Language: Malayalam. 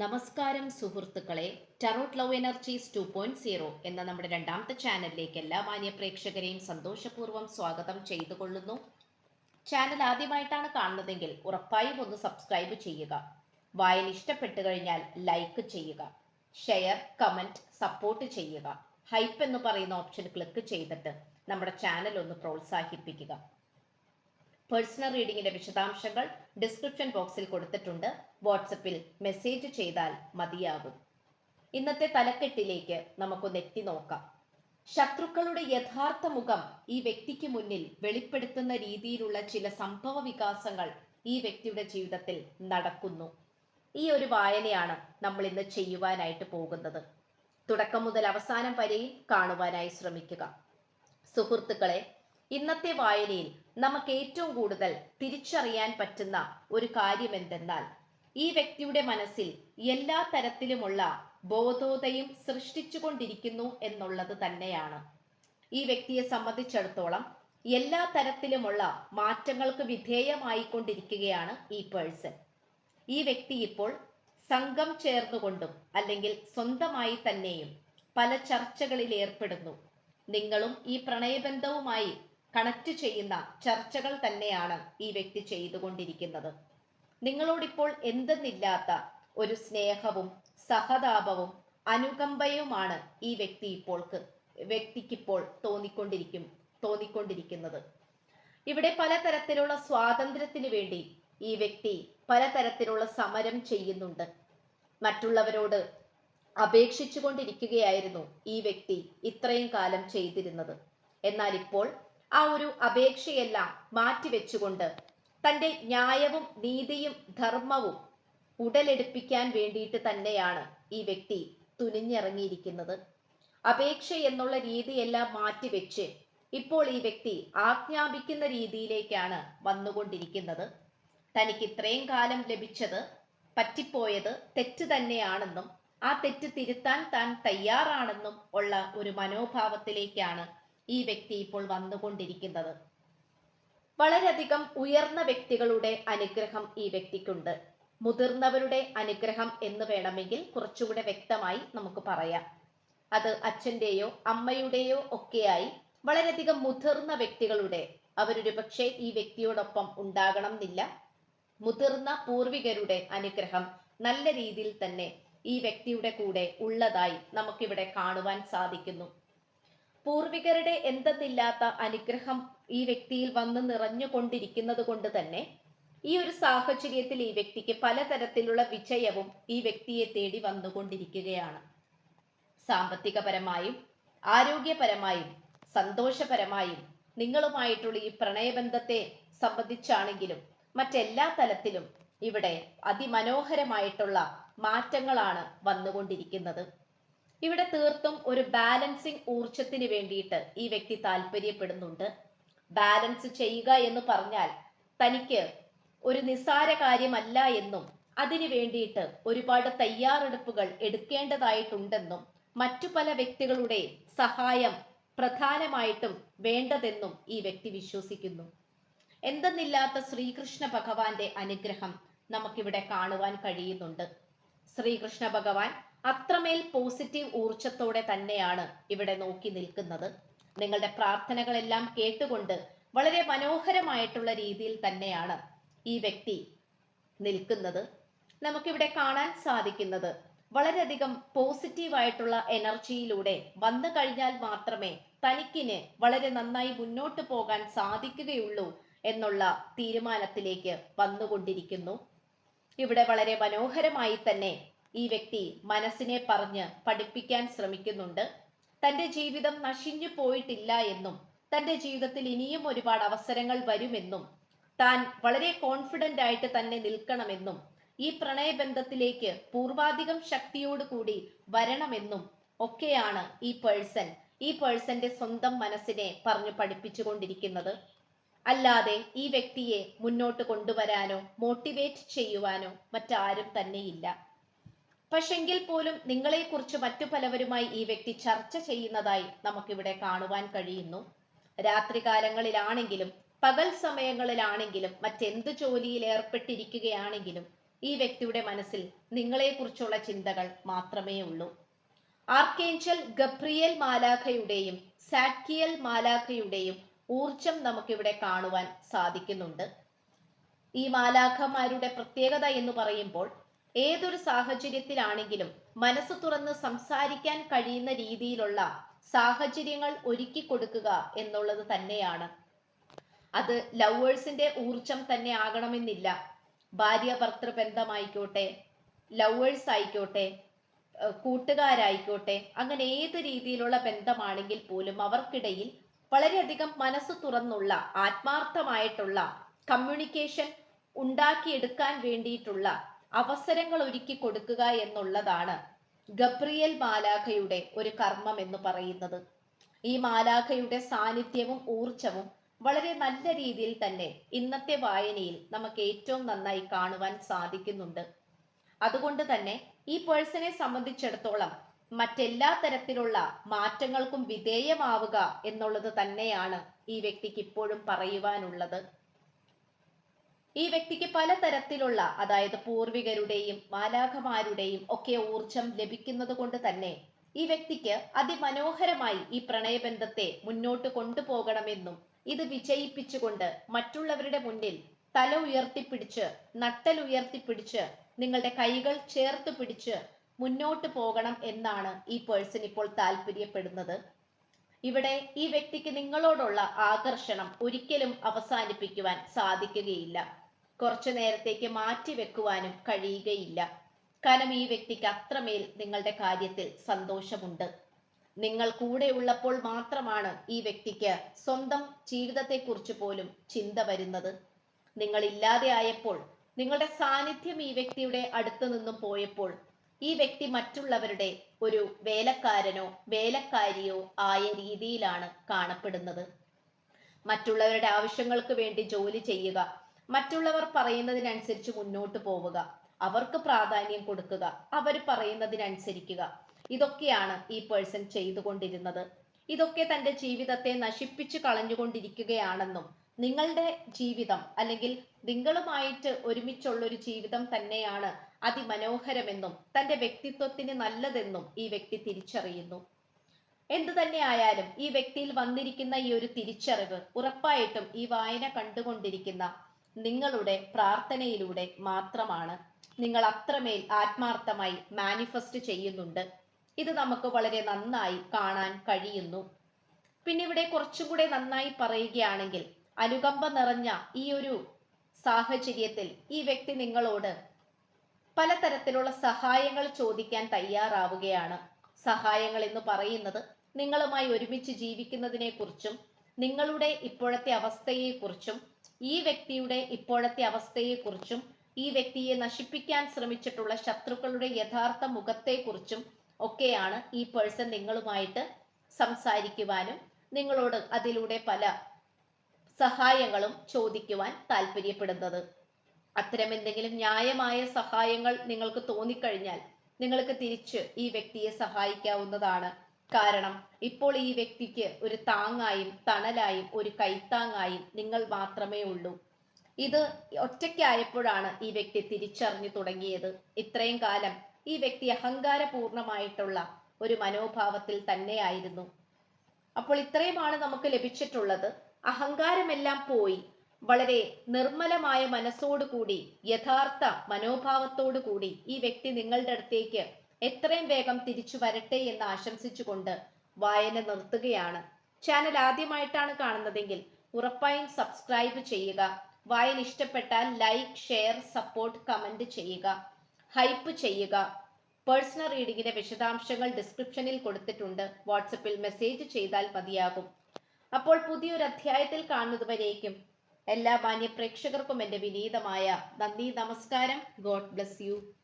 നമസ്കാരം സുഹൃത്തുക്കളെ tarot love energies two point zero എന്ന നമ്മുടെ രണ്ടാമത്തെ ചാനലിലേക്ക് എല്ലാ മാന്യ പ്രേക്ഷകരെയും സന്തോഷപൂർവം സ്വാഗതം ചെയ്തു കൊള്ളുന്നു ചാനൽ ആദ്യമായിട്ടാണ് കാണുന്നതെങ്കിൽ ഉറപ്പായും ഒന്ന് സബ്സ്ക്രൈബ് ചെയ്യുക. വായന ഇഷ്ടപ്പെട്ടു കഴിഞ്ഞാൽ ലൈക്ക് ചെയ്യുക. ഷെയർ കമന്റ് സപ്പോർട്ട് ചെയ്യുക. ഹൈപ്പ് എന്ന് പറയുന്ന ഓപ്ഷൻ ക്ലിക്ക് ചെയ്തിട്ട് നമ്മുടെ ചാനൽ ഒന്ന് പ്രോത്സാഹിപ്പിക്കുക. പേഴ്സണൽ റീഡിംഗിന്റെ വിശദാംശങ്ങൾ ഡിസ്ക്രിപ്ഷൻ ബോക്സിൽ കൊടുത്തിട്ടുണ്ട്. വാട്സപ്പിൽ മെസ്സേജ് ചെയ്താൽ മതിയാകും. ഇന്നത്തെ തലക്കെട്ടിലേക്ക് നമുക്കൊന്ന് എത്തി നോക്കാം. ശത്രുക്കളുടെ യഥാർത്ഥ മുഖം ഈ വ്യക്തിക്ക് മുന്നിൽ വെളിപ്പെടുത്തുന്ന രീതിയിലുള്ള ചില സംഭവ വികാസങ്ങൾ ഈ വ്യക്തിയുടെ ജീവിതത്തിൽ നടക്കുന്നു. ഈ ഒരു വായനയാണ് നമ്മൾ ഇന്ന് ചെയ്യുവാനായിട്ട് പോകുന്നത്. തുടക്കം മുതൽ അവസാനം വരെയും കാണുവാനായി ശ്രമിക്കുക. സുഹൃത്തുക്കളെ ഇന്നത്തെ വായനയിൽ നമുക്ക് ഏറ്റവും കൂടുതൽ തിരിച്ചറിയാൻ പറ്റുന്ന ഒരു കാര്യം എന്തെന്നാൽ ഈ വ്യക്തിയുടെ മനസ്സിൽ എല്ലാ തരത്തിലുമുള്ള ബോധോദയം സൃഷ്ടിച്ചുകൊണ്ടിരിക്കുന്നു എന്നുള്ളത് തന്നെയാണ്. ഈ വ്യക്തിയെ സംബന്ധിച്ചിടത്തോളം എല്ലാ തരത്തിലുമുള്ള മാറ്റങ്ങൾക്ക് വിധേയമായിക്കൊണ്ടിരിക്കുകയാണ് ഈ പേഴ്സൺ. ഈ വ്യക്തി ഇപ്പോൾ സംഘം ചേർന്നുകൊണ്ടും അല്ലെങ്കിൽ സ്വന്തമായി തന്നെയും പല ചർച്ചകളിൽ ഏർപ്പെടുന്നു. നിങ്ങളും ഈ പ്രണയബന്ധവുമായി കണക്ട് ചെയ്യുന്ന ചർച്ചകൾ തന്നെയാണ് ഈ വ്യക്തി ചെയ്തുകൊണ്ടിരിക്കുന്നത്. നിങ്ങളോടിപ്പോൾ എന്തെന്നില്ലാത്ത ഒരു സ്നേഹവും സഹതാപവും അനുകമ്പയുമാണ് ഈ വ്യക്തി ഇപ്പോൾ വ്യക്തിക്കിപ്പോൾ തോന്നിക്കൊണ്ടിരിക്കും തോന്നിക്കൊണ്ടിരിക്കുന്നത്. ഇവിടെ പലതരത്തിലുള്ള സ്വാതന്ത്ര്യത്തിന് വേണ്ടി ഈ വ്യക്തി പലതരത്തിലുള്ള സമരം ചെയ്യുന്നുണ്ട്. മറ്റുള്ളവരോട് അപേക്ഷിച്ചു കൊണ്ടിരിക്കുകയായിരുന്നു ഈ വ്യക്തി ഇത്രയും കാലം ചെയ്തിരുന്നത്. എന്നാൽ ഇപ്പോൾ ആ ഒരു അപേക്ഷയെല്ലാം മാറ്റിവെച്ചുകൊണ്ട് തന്റെ ന്യായവും നീതിയും ധർമ്മവും ഉടലെടുപ്പിക്കാൻ വേണ്ടിയിട്ട് തന്നെയാണ് ഈ വ്യക്തി തുനിഞ്ഞിറങ്ങിയിരിക്കുന്നത്. അപേക്ഷ എന്നുള്ള രീതിയെല്ലാം മാറ്റിവെച്ച് ഇപ്പോൾ ഈ വ്യക്തി ആജ്ഞാപിക്കുന്ന രീതിയിലേക്കാണ് വന്നുകൊണ്ടിരിക്കുന്നത്. തനിക്ക് ഇത്രയും കാലം ലഭിച്ചത് പറ്റിപ്പോയത് തെറ്റ് തന്നെയാണെന്നും ആ തെറ്റ് തിരുത്താൻ താൻ തയ്യാറാണെന്നും ഉള്ള ഒരു മനോഭാവത്തിലേക്കാണ് ഈ വ്യക്തി ഇപ്പോൾ വന്നുകൊണ്ടിരിക്കുന്നത്. വളരെയധികം ഉയർന്ന വ്യക്തികളുടെ അനുഗ്രഹം ഈ വ്യക്തിക്കുണ്ട്. മുതിർന്നവരുടെ അനുഗ്രഹം എന്ന് വേണമെങ്കിൽ കുറച്ചുകൂടെ വ്യക്തമായി നമുക്ക് പറയാം. അത് അച്ഛന്റെയോ അമ്മയുടെയോ ഒക്കെയായി വളരെയധികം മുതിർന്ന വ്യക്തികളുടെ അവരൊരു പക്ഷേ ഈ വ്യക്തിയോടൊപ്പം ഉണ്ടാകണം എന്നില്ല മുതിർന്ന പൂർവികരുടെ അനുഗ്രഹം നല്ല രീതിയിൽ തന്നെ ഈ വ്യക്തിയുടെ കൂടെ ഉള്ളതായി നമുക്കിവിടെ കാണുവാൻ സാധിക്കുന്നു. പൂർവികരുടെ എന്തെന്നില്ലാത്ത അനുഗ്രഹം ഈ വ്യക്തിയിൽ വന്ന് നിറഞ്ഞുകൊണ്ടിരിക്കുന്നത് കൊണ്ട് തന്നെ ഈ ഒരു സാഹചര്യത്തിൽ ഈ വ്യക്തിക്ക് പലതരത്തിലുള്ള വിജയവും ഈ വ്യക്തിയെ തേടി വന്നുകൊണ്ടിരിക്കുകയാണ്. സാമ്പത്തികപരമായും ആരോഗ്യപരമായും സന്തോഷപരമായും നിങ്ങളുമായിട്ടുള്ള ഈ പ്രണയബന്ധത്തെ സംബന്ധിച്ചാണെങ്കിലും മറ്റെല്ലാ തലത്തിലും ഇവിടെ അതിമനോഹരമായിട്ടുള്ള മാറ്റങ്ങളാണ് വന്നുകൊണ്ടിരിക്കുന്നത്. ഇവിടെ തീർത്തും ഒരു ബാലൻസിങ് ഊർജത്തിന് വേണ്ടിയിട്ട് ഈ വ്യക്തി താല്പര്യപ്പെടുന്നുണ്ട്. ബാലൻസ് ചെയ്യുക എന്ന് പറഞ്ഞാൽ തനിക്ക് ഒരു നിസ്സാര കാര്യമല്ല എന്നും അതിനു വേണ്ടിയിട്ട് ഒരുപാട് തയ്യാറെടുപ്പുകൾ എടുക്കേണ്ടതായിട്ടുണ്ടെന്നും മറ്റു പല വ്യക്തികളുടെ സഹായം പ്രധാനമായിട്ടും വേണ്ടതെന്നും ഈ വ്യക്തി വിശ്വസിക്കുന്നു. എന്തെന്നില്ലാത്ത ശ്രീകൃഷ്ണ ഭഗവാന്റെ അനുഗ്രഹം നമുക്കിവിടെ കാണുവാൻ കഴിയുന്നുണ്ട്. ശ്രീകൃഷ്ണ ഭഗവാൻ അത്രമേൽ പോസിറ്റീവ് ഊർജത്തോടെ തന്നെയാണ് ഇവിടെ നോക്കി നിൽക്കുന്നത്. നിങ്ങളുടെ പ്രാർത്ഥനകളെല്ലാം കേട്ടുകൊണ്ട് വളരെ മനോഹരമായിട്ടുള്ള രീതിയിൽ തന്നെയാണ് ഈ വ്യക്തി നിൽക്കുന്നത്. നമുക്കിവിടെ കാണാൻ സാധിക്കുന്നത് വളരെയധികം പോസിറ്റീവായിട്ടുള്ള എനർജിയിലൂടെ വന്നു കഴിഞ്ഞാൽ മാത്രമേ തനിക്കിന് വളരെ നന്നായി മുന്നോട്ട് പോകാൻ സാധിക്കുകയുള്ളൂ എന്നുള്ള തീരുമാനത്തിലേക്ക് വന്നുകൊണ്ടിരിക്കുന്നു. ഇവിടെ വളരെ മനോഹരമായി തന്നെ ഈ വ്യക്തി മനസ്സിനെ പറഞ്ഞ് പഠിപ്പിക്കാൻ ശ്രമിക്കുന്നുണ്ട്. തന്റെ ജീവിതം നശിഞ്ഞു പോയിട്ടില്ല എന്നും തന്റെ ജീവിതത്തിൽ ഇനിയും ഒരുപാട് അവസരങ്ങൾ വരുമെന്നും താൻ വളരെ കോൺഫിഡന്റ് ആയിട്ട് തന്നെ നിൽക്കണമെന്നും ഈ പ്രണയബന്ധത്തിലേക്ക് പൂർവാധികം ശക്തിയോടുകൂടി വരണമെന്നും ഒക്കെയാണ് ഈ പേഴ്സൺ ഈ പേഴ്സന്റെ സ്വന്തം മനസ്സിനെ പറഞ്ഞു പഠിപ്പിച്ചുകൊണ്ടിരിക്കുന്നത്. അല്ലാതെ ഈ വ്യക്തിയെ മുന്നോട്ട് കൊണ്ടുവരാനോ മോട്ടിവേറ്റ് ചെയ്യുവാനോ മറ്റാരും തന്നെയില്ല. പക്ഷെങ്കിൽ പോലും നിങ്ങളെക്കുറിച്ച് മറ്റു പലവരുമായി ഈ വ്യക്തി ചർച്ച ചെയ്യുന്നതായി നമുക്കിവിടെ കാണുവാൻ കഴിയുന്നു. രാത്രികാലങ്ങളിലാണെങ്കിലും പകൽ സമയങ്ങളിലാണെങ്കിലും മറ്റെന്ത് ജോലിയിൽ ഏർപ്പെട്ടിരിക്കുകയാണെങ്കിലും ഈ വ്യക്തിയുടെ മനസ്സിൽ നിങ്ങളെക്കുറിച്ചുള്ള ചിന്തകൾ മാത്രമേ ഉള്ളൂ. ആർക്കേഞ്ചൽ ഗബ്രിയൽ മാലാഖയുടെയും സാക്കിയൽ മാലാഖയുടെയും ഊർജം നമുക്കിവിടെ കാണുവാൻ സാധിക്കുന്നുണ്ട്. ഈ മാലാഖമാരുടെ പ്രത്യേകത എന്ന് പറയുമ്പോൾ ഏതൊരു സാഹചര്യത്തിലാണെങ്കിലും മനസ്സ് തുറന്ന് സംസാരിക്കാൻ കഴിയുന്ന രീതിയിലുള്ള സാഹചര്യങ്ങൾ ഒരുക്കി കൊടുക്കുക എന്നുള്ളത് തന്നെയാണ്. അത് ലവേഴ്സിന്റെ ഊർജം തന്നെ ആകണമെന്നില്ല. ഭാര്യ ഭർത്തൃ ബന്ധമായിക്കോട്ടെ ലവേഴ്സ് ആയിക്കോട്ടെ കൂട്ടുകാരായിക്കോട്ടെ അങ്ങനെ ഏത് രീതിയിലുള്ള ബന്ധമാണെങ്കിൽ പോലും അവർക്കിടയിൽ വളരെയധികം മനസ്സ് തുറന്നുള്ള ആത്മാർത്ഥമായിട്ടുള്ള കമ്മ്യൂണിക്കേഷൻ ഉണ്ടാക്കിയെടുക്കാൻ വേണ്ടിയിട്ടുള്ള അവസരങ്ങൾ ഒരുക്കി കൊടുക്കുക എന്നുള്ളതാണ് ഗബ്രിയൽ മാലാഖയുടെ ഒരു കർമ്മം എന്ന് പറയുന്നത്. ഈ മാലാഖയുടെ സാന്നിധ്യവും ഊർജവും വളരെ നല്ല രീതിയിൽ തന്നെ ഇന്നത്തെ വായനയിൽ നമുക്ക് ഏറ്റവും നന്നായി കാണുവാൻ സാധിക്കുന്നുണ്ട്. അതുകൊണ്ട് തന്നെ ഈ പേഴ്സണെ സംബന്ധിച്ചിടത്തോളം മറ്റെല്ലാ തരത്തിലുള്ള മാറ്റങ്ങൾക്കും വിധേയമാവുക എന്നുള്ളത് തന്നെയാണ് ഈ വ്യക്തിക്ക് ഇപ്പോഴും പറയുവാനുള്ളത്. ഈ വ്യക്തിക്ക് പലതരത്തിലുള്ള അതായത് പൂർവികരുടെയും മാലാഖമാരുടെയും ഒക്കെ ഊർജം ലഭിക്കുന്നത് കൊണ്ട് തന്നെ ഈ വ്യക്തിക്ക് അതിമനോഹരമായി ഈ പ്രണയബന്ധത്തെ മുന്നോട്ട് കൊണ്ടുപോകണമെന്നും ഇത് വിജയിപ്പിച്ചുകൊണ്ട് മറ്റുള്ളവരുടെ മുന്നിൽ തല ഉയർത്തിപ്പിടിച്ച് നട്ടൽ ഉയർത്തിപ്പിടിച്ച് നിങ്ങളുടെ കൈകൾ ചേർത്ത് പിടിച്ച് മുന്നോട്ട് പോകണം എന്നാണ് ഈ പേഴ്സൺ ഇപ്പോൾ താല്പര്യപ്പെടുന്നത്. ഇവിടെ ഈ വ്യക്തിക്ക് നിങ്ങളോടുള്ള ആകർഷണം ഒരിക്കലും അവസാനിപ്പിക്കുവാൻ സാധിക്കുകയില്ല. കുറച്ചു നേരത്തേക്ക് മാറ്റി വെക്കുവാനും കഴിയുകയില്ല. കാരണം ഈ വ്യക്തിക്ക് അത്രമേൽ നിങ്ങളുടെ കാര്യത്തിൽ സന്തോഷമുണ്ട്. നിങ്ങൾ കൂടെ ഉള്ളപ്പോൾ മാത്രമാണ് ഈ വ്യക്തിക്ക് സ്വന്തം ജീവിതത്തെക്കുറിച്ച് പോലും ചിന്ത വരുന്നത്. നിങ്ങൾ ഇല്ലാതെ ആയപ്പോൾ നിങ്ങളുടെ സാന്നിധ്യം ഈ വ്യക്തിയുടെ അടുത്ത് നിന്നും പോയപ്പോൾ ഈ വ്യക്തി മറ്റുള്ളവരുടെ ഒരു വേലക്കാരനോ വേലക്കാരിയോ ആയ രീതിയിലാണ് കാണപ്പെടുന്നത്. മറ്റുള്ളവരുടെ ആവശ്യങ്ങൾക്ക് വേണ്ടി ജോലി ചെയ്യുക മറ്റുള്ളവർ പറയുന്നതിനനുസരിച്ച് മുന്നോട്ട് പോവുക. അവർക്ക് പ്രാധാന്യം കൊടുക്കുക. അവർ പറയുന്നതിനനുസരിക്കുക. ഇതൊക്കെയാണ് ഈ പേഴ്സൺ ചെയ്തുകൊണ്ടിരുന്നത്. ഇതൊക്കെ തന്റെ ജീവിതത്തെ നശിപ്പിച്ചു കളഞ്ഞുകൊണ്ടിരിക്കുകയാണെന്നും നിങ്ങളുടെ ജീവിതം അല്ലെങ്കിൽ നിങ്ങളുമായിട്ട് ഒരുമിച്ചുള്ള ഒരു ജീവിതം തന്നെയാണ് അതിമനോഹരമെന്നും തന്റെ വ്യക്തിത്വത്തിന് നല്ലതെന്നും ഈ വ്യക്തി തിരിച്ചറിയുന്നു. എന്തു തന്നെ ആയാലും ഈ വ്യക്തിയിൽ വന്നിരിക്കുന്ന ഈ ഒരു തിരിച്ചറിവ് ഉറപ്പായിട്ടും ഈ വായന കണ്ടുകൊണ്ടിരിക്കുന്ന നിങ്ങളുടെ പ്രാർത്ഥനയിലൂടെ മാത്രമാണ് നിങ്ങൾ അത്രമേൽ ആത്മാർത്ഥമായി മാനിഫെസ്റ്റ് ചെയ്യുന്നുണ്ട്. ഇത് നമുക്ക് വളരെ നന്നായി കാണാൻ കഴിയുന്നു. പിന്നെ ഇവിടെ കുറച്ചും കൂടെ നന്നായി പറയുകയാണെങ്കിൽ അനുകമ്പ നിറഞ്ഞ ഈ ഒരു സാഹചര്യത്തിൽ ഈ വ്യക്തി നിങ്ങളോട് പലതരത്തിലുള്ള സഹായങ്ങൾ ചോദിക്കാൻ തയ്യാറാവുകയാണ്. സഹായങ്ങൾ എന്ന് പറയുന്നത് നിങ്ങളുമായി ഒരുമിച്ച് ജീവിക്കുന്നതിനെക്കുറിച്ചും നിങ്ങളുടെ ഇപ്പോഴത്തെ അവസ്ഥയെക്കുറിച്ചും ഈ വ്യക്തിയുടെ ഇപ്പോഴത്തെ അവസ്ഥയെക്കുറിച്ചും ഈ വ്യക്തിയെ നശിപ്പിക്കാൻ ശ്രമിച്ചിട്ടുള്ള ശത്രുക്കളുടെ യഥാർത്ഥ മുഖത്തെക്കുറിച്ചും ഒക്കെയാണ് ഈ പേഴ്സൺ നിങ്ങളുമായിട്ട് സംസാരിക്കുവാനും നിങ്ങളോട് അതിലൂടെ പല സഹായങ്ങളും ചോദിക്കുവാൻ താല്പര്യപ്പെടുന്നത്. അത്തരം എന്തെങ്കിലും ന്യായമായ സഹായങ്ങൾ നിങ്ങൾക്ക് തോന്നിക്കഴിഞ്ഞാൽ നിങ്ങൾക്ക് തിരിച്ച് ഈ വ്യക്തിയെ സഹായിക്കാവുന്നതാണ്. കാരണം ഇപ്പോൾ ഈ വ്യക്തിക്ക് ഒരു താങ്ങായും തണലായും ഒരു കൈത്താങ്ങായും നിങ്ങൾ മാത്രമേ ഉള്ളൂ. ഇത് ഒറ്റയ്ക്കായപ്പോഴാണ് ഈ വ്യക്തി തിരിച്ചറിഞ്ഞു തുടങ്ങിയത്. ഇത്രയും കാലം ഈ വ്യക്തി അഹങ്കാരപൂർണമായിട്ടുള്ള ഒരു മനോഭാവത്തിൽ തന്നെയായിരുന്നു. അപ്പോൾ ഇത്രയുമാണ് നമുക്ക് ലഭിച്ചിട്ടുള്ളത്. അഹങ്കാരമെല്ലാം പോയി. വളരെ നിർമ്മലമായ മനസ്സോടുകൂടി യഥാർത്ഥ മനോഭാവത്തോടു കൂടി ഈ വ്യക്തി നിങ്ങളുടെ അടുത്തേക്ക് എത്രയും വേഗം തിരിച്ചു വരട്ടെ എന്ന് ആശംസിച്ചുകൊണ്ട് വായന നിർത്തുകയാണ്. ചാനൽ ആദ്യമായിട്ടാണ് കാണുന്നതെങ്കിൽ ഉറപ്പായും സബ്സ്ക്രൈബ് ചെയ്യുക. വായന ഇഷ്ടപ്പെട്ടാൽ ലൈക്ക് ഷെയർ സപ്പോർട്ട് കമന്റ് ചെയ്യുക. ഹൈപ്പ് ചെയ്യുക. പേഴ്സണൽ റീഡിങ്ങിന്റെ വിശദാംശങ്ങൾ ഡിസ്ക്രിപ്ഷനിൽ കൊടുത്തിട്ടുണ്ട്. വാട്സപ്പിൽ മെസ്സേജ് ചെയ്താൽ മതിയാകും. അപ്പോൾ പുതിയൊരു അധ്യായത്തിൽ കാണുന്നതുവരേക്കും എല്ലാ മാന്യ പ്രേക്ഷകർക്കും എന്റെ വിനീതമായ നന്ദി നമസ്കാരം. God bless you